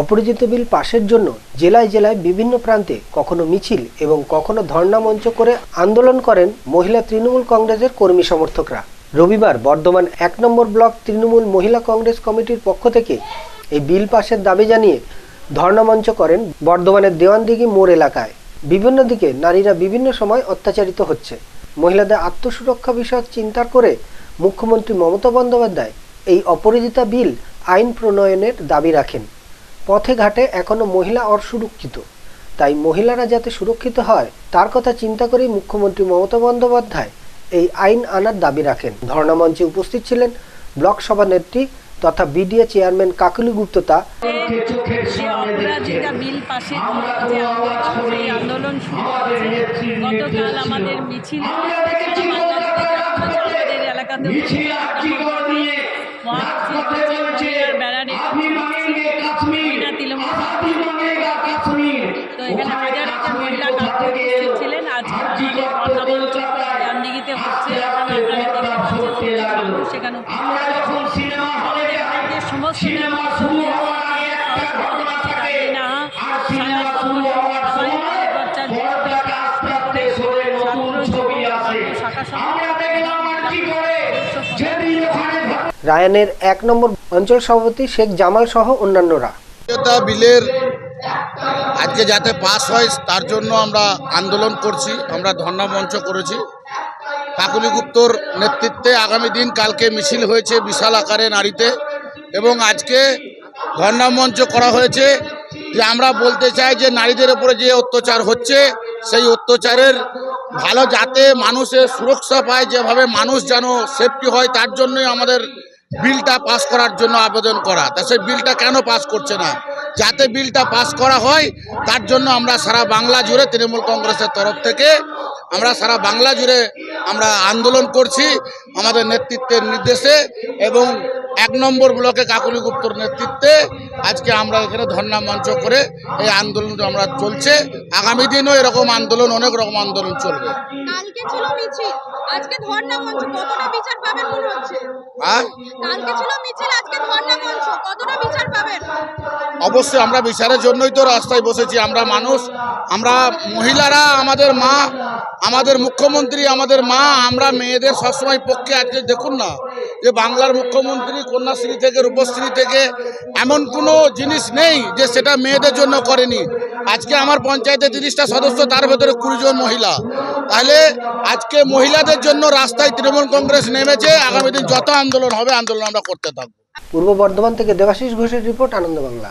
অপরিচিত বিল পাশের জন্য জেলায় জেলায় বিভিন্ন প্রান্তে কখনো মিছিল এবং কখনো ধর্ণা মঞ্চ করে আন্দোলন করেন মহিলা তৃণমূল কংগ্রেসের কর্মী সমর্থকরা। রবিবার বর্ধমান এক নম্বর ব্লক তৃণমূল মহিলা কংগ্রেস কমিটির পক্ষ থেকে এই বিল পাশের দাবি জানিয়ে ধর্ণা মঞ্চ করেন বর্ধমানের দেওয়ানদিঘি মোড় এলাকায়। বিভিন্ন দিকে নারীরা বিভিন্ন সময় অত্যাচারিত হচ্ছে। মহিলাদের আত্মসুরক্ষা বিষয়ক চিন্তার করে মুখ্যমন্ত্রী মমতা বন্দ্যোপাধ্যায় এই অপরাজিতা বিল আইন প্রণয়নের দাবি রাখেন। পথে ঘাটে এখনও মহিলা অসুরক্ষিত তাই মহিলারা যাতে সুরক্ষিত হয় তার কথা চিন্তা করেই মুখ্যমন্ত্রী মমতা বন্দ্যোপাধ্যায় এই আইন আনার দাবি রাখেন। ধর্ণা মঞ্চে উপস্থিত ছিলেন ব্লক সভানেত্রী তথা বিডিএ চেয়ারম্যান কাকুলি আন্দোলন শুরু গতকাল আমাদের মিছিল থেকে আমাদের এলাকাতে এখানে হাজার হাজার মহিলা আজকে আমাদের হচ্ছে সেখানে সমস্ত রায়ানের এক নম্বর অঞ্চল সভাপতি শেখ জামাল সহ অন্যান্যরা। বিলের আজকে যাতে পাস হয়, তার জন্য আমরা আন্দোলন করছি, আমরা ধর্ণা মঞ্চ করেছি। কাকুলি গুপ্তর নেতৃত্বে আগামী দিন কালকে মিছিল হয়েছে বিশাল আকারে নারীতে এবং আজকে ধর্ণা মঞ্চ করা হয়েছে যে আমরা বলতে চাই যে নারীদের উপরে যে অত্যাচার হচ্ছে, সেই অত্যাচারের ভালো যাতে মানুষের সুরক্ষা পায়, যেভাবে মানুষ যেন সেফটি হয়, তার জন্যই আমাদের বিলটা পাস করার জন্য আবেদন করা। তা সেই বিলটা কেন পাস করছে না? যাতে বিলটা পাস করা হয়, তার জন্য আমরা সারা বাংলা জুড়ে তৃণমূল কংগ্রেসের তরফ থেকে আমরা সারা বাংলা জুড়ে আমরা আন্দোলন করছি আমাদের নেতৃত্বের নির্দেশে এবং এক নম্বর ব্লকে কাকুলি গুপ্তর নেতৃত্বে আজকে আমরা এখানে ধর্ণা মঞ্চ করে এই আন্দোলন আমরা চলছে। আগামী দিনও এরকম আন্দোলন, অনেক রকম আন্দোলন চলবে। কালকে ছিল মিছিল আজকে ধর্ণা মঞ্চ কতটা বিচার পাবেন মনে হচ্ছে কালকে ছিল মিছিল আজকে ধর্ণা মঞ্চ। কতটা বিচার পাবেন? অবশ্যই আমরা বিচারের জন্যই তো রাস্তায় বসেছি। আমরা মানুষ আমরা মহিলারা আমাদের মা আমাদের মুখ্যমন্ত্রী আমাদের মা আমরা মেয়েদের সবসময় পক্ষে আজকে দেখুন না যে বাংলার মুখ্যমন্ত্রী কন্যাশ্রী থেকে রূপশ্রী থেকে এমন কোনো জিনিস নেই যে সেটা মেয়েদের জন্য করেনি। আজকে আমার পঞ্চায়েতে তিরিশটা সদস্য, তার ভেতরে কুড়িজন মহিলা। তাহলে আজকে মহিলাদের জন্য রাস্তায় তৃণমূল কংগ্রেস নেমেছে, আগামী দিন যত আন্দোলন হবে, আন্দোলন আমরা করতে থাকব। পূর্ব বর্ধমান থেকে দেবাশিস ঘোষের রিপোর্ট আনন্দ বাংলা